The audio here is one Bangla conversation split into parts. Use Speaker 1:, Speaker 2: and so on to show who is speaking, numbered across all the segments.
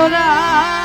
Speaker 1: সখী তোরা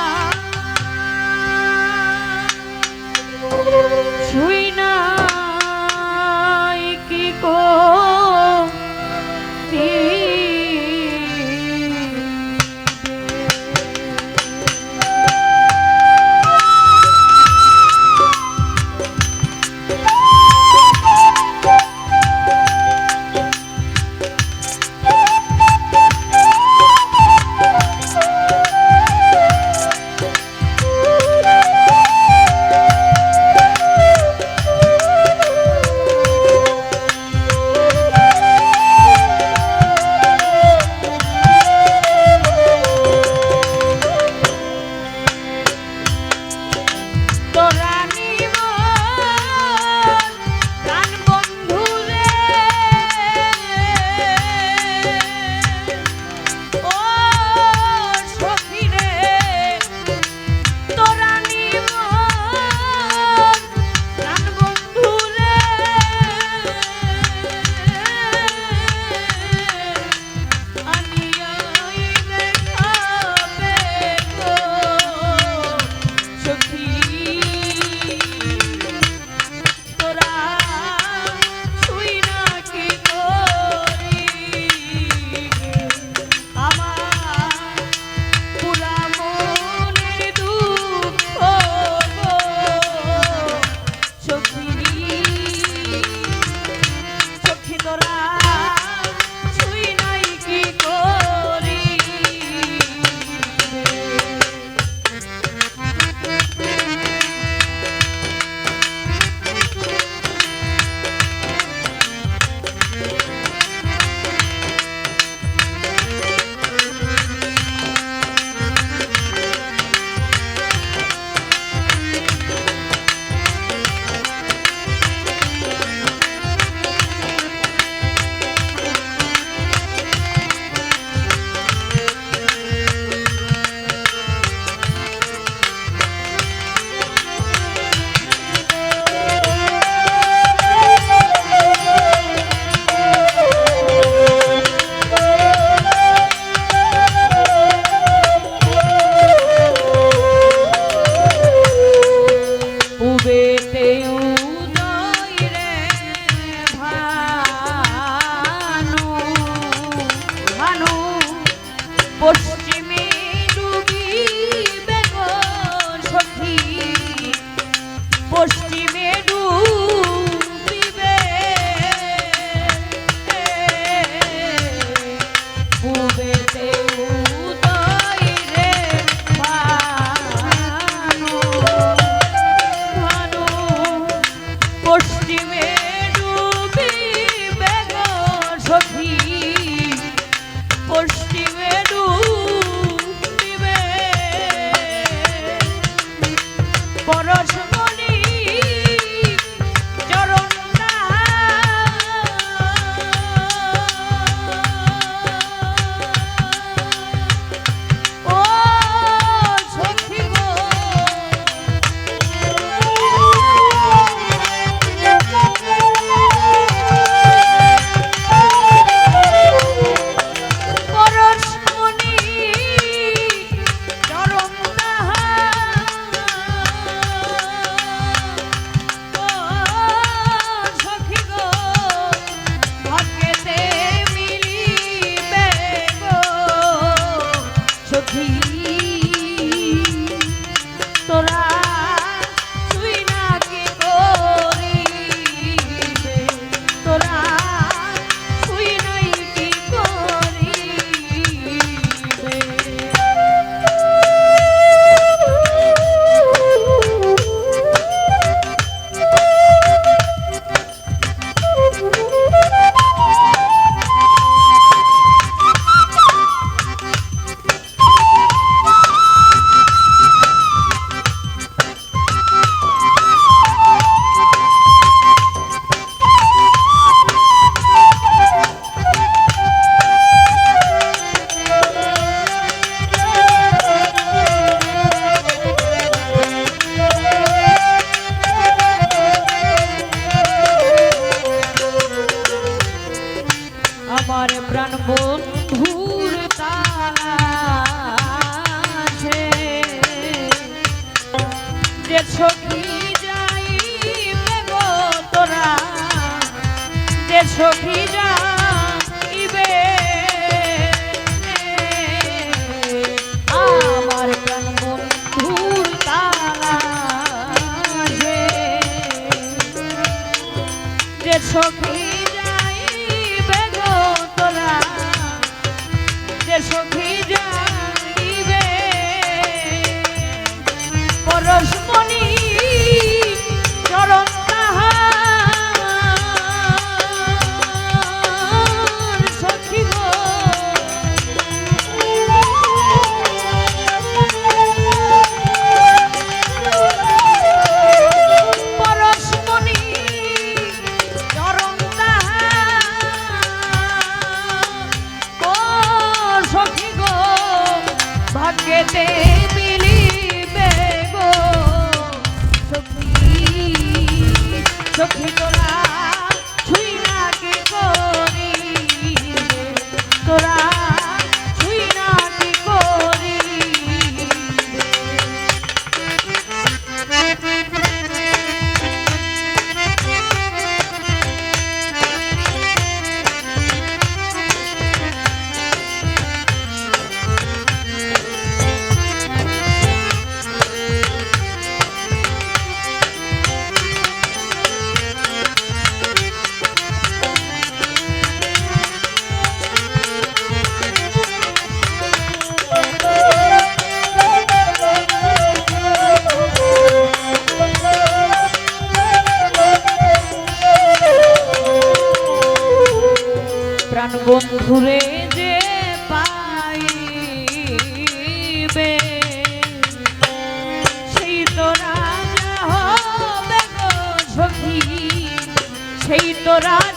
Speaker 1: por তোরা প্রাণ বন্ধুর তাছে যে সখী যাই তোরা যে সখী যাই বন্ধুরে যে পাইবে সেই তো রাজা হবে সখী সেই তো রাজা